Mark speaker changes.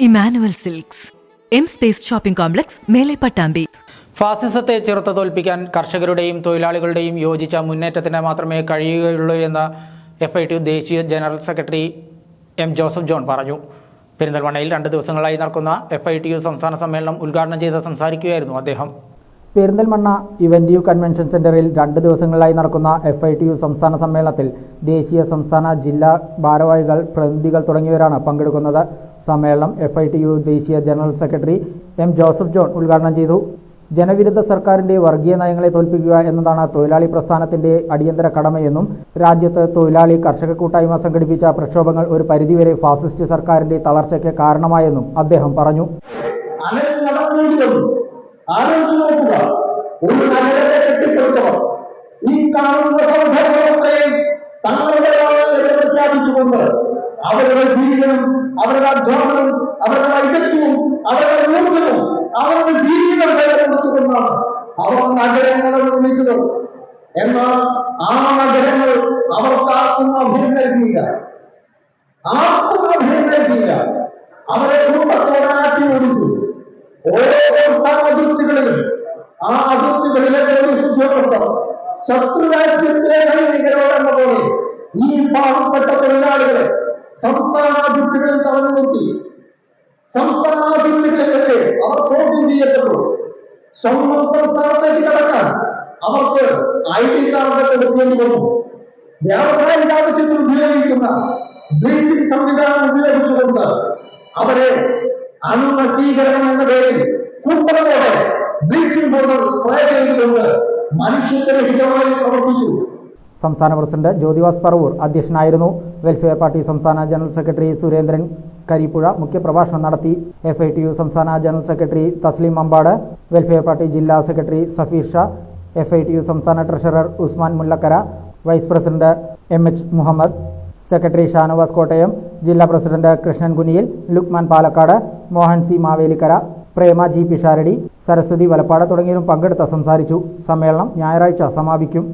Speaker 1: Emmanuel silks. M space shopping complex മേലെ പട്ടാമ്പി.
Speaker 2: ഫാസിസത്തെ ചെറുത്ത് തോൽപ്പിക്കാൻ കർഷകരുടെയും തൊഴിലാളികളുടെയും യോജിച്ച മുന്നേറ്റത്തിന് മാത്രമേ കഴിയുകയുള്ളൂ എന്ന് എഫ് ഐ ടി ദേശീയ general secretary M Joseph John പറഞ്ഞു. പെരിന്തൽമണ്ണയിൽ രണ്ട് ദിവസങ്ങളായി നടക്കുന്ന എഫ് ഐ ടി യു സംസ്ഥാന സമ്മേളനം ഉദ്ഘാടനം ചെയ്ത് സംസാരിക്കുകയായിരുന്നു അദ്ദേഹം.
Speaker 3: പെരിന്തൽമണ്ണ ഇവന്റ്യൂ കൺവെൻഷൻ സെന്ററിൽ രണ്ട് ദിവസങ്ങളിലായി നടക്കുന്ന എഫ് ഐ ടി യു സംസ്ഥാന സമ്മേളനത്തിൽ ദേശീയ സംസ്ഥാന ജില്ലാ ഭാരവാഹികൾ പ്രതിനിധികൾ തുടങ്ങിയവരാണ് പങ്കെടുക്കുന്നത്. സമ്മേളനം എഫ് ഐ ടി യു ദേശീയ general secretary M Joseph John ഉദ്ഘാടനം ചെയ്തു. ജനവിരുദ്ധ സർക്കാരിന്റെ വർഗീയ നയങ്ങളെ തോൽപ്പിക്കുക എന്നതാണ് തൊഴിലാളി പ്രസ്ഥാനത്തിന്റെ അടിയന്തര കടമയെന്നും രാജ്യത്ത് തൊഴിലാളി കർഷക കൂട്ടായ്മ സംഘടിപ്പിച്ച പ്രക്ഷോഭങ്ങൾ ഒരു പരിധിവരെ ഫാസിസ്റ്റ് സർക്കാരിന്റെ തളർച്ചയ്ക്ക് കാരണമായെന്നും അദ്ദേഹം പറഞ്ഞു.
Speaker 4: ആലോചിച്ച് നോക്കുക ഒരു നഗരത്തെ കെട്ടിപ്പടുത്തവർ ഈ കാണുന്ന സൗധങ്ങളൊക്കെയും തങ്ങളുടെ പ്രഖ്യാപിച്ചുകൊണ്ട് അവരുടെ ജീവിതം അവരുടെ അധ്വാനം അവരുടെ വൈദഗ്ധ്യവും അവരുടെ ഊർജവും അവരുടെ ജീവിതം നിലനിർത്തിക്കൊണ്ടാണ് അവർ നഗരങ്ങളെ നിർമ്മിച്ചത്. എന്നാൽ ആ നഗരങ്ങൾ അവർക്കാർക്കും അഭയം നൽകിയില്ല. ആർക്കും അഭയം നൽകിയില്ല. അവരെ കൂട്ടത്തോടാക്കി ഒരുക്കും ഓരോ ആ അതിർത്തികളിലെ പോലീസ് ഉദ്യോഗസ്ഥർ ശത്രു രാജ്യത്തിലെ സൈനികരോടെന്ന പോലെ ഈ പാവപ്പെട്ട തൊഴിലാളികളെ സംസ്ഥാന അതിർത്തികളിൽ തടഞ്ഞു നിർത്തി. സംസ്ഥാന അവർ ചോദ്യം ചെയ്യപ്പെട്ടു? സ്വന്തം സംസ്ഥാനത്തേക്ക് കടക്കാൻ അവർക്ക് ഐ ഡി കാർഡ് കൊടുക്കേണ്ടി വന്നു. വ്യാവസായിക ആവശ്യത്തിൽ ഉപയോഗിക്കുന്ന ബ്ലീച്ചിങ് സംവിധാനം ഉപയോഗിച്ചുകൊണ്ട് അവരെ അണുനശീകരണം എന്ന പേരിൽ കൂട്ടത്തോടെ ബ്ലീച്ചിങ് പൗഡർ സ്പ്രേ ചെയ്തുകൊണ്ട് മനുഷ്യരഹിതമായി പ്രവർത്തിച്ചു.
Speaker 3: സംസ്ഥാന പ്രസിഡന്റ് ജ്യോതിവാസ് പറവൂർ അധ്യക്ഷനായിരുന്നു. വെൽഫെയർ പാർട്ടി സംസ്ഥാന ജനറൽ സെക്രട്ടറി സുരേന്ദ്രൻ കരിപ്പുഴ മുഖ്യപ്രഭാഷണം നടത്തി. എഫ് ഐ ടി യു സംസ്ഥാന general secretary Thaslim Ambad welfare party ജില്ലാ secretary Safeer Shah F I T U സംസ്ഥാന treasurer Usman Mullakkara vice president M H Muhammad secretary Shanavas Kottayam ജില്ലാ president Krishnan Kuniyil Lukman Palakkad Mohan C Mavelikkara Prema G Pisharody Saraswathi Valappad തുടങ്ങിയവരും പങ്കെടുത്ത് സംസാരിച്ചു. സമ്മേളനം ഞായറാഴ്ച സമാപിക്കും.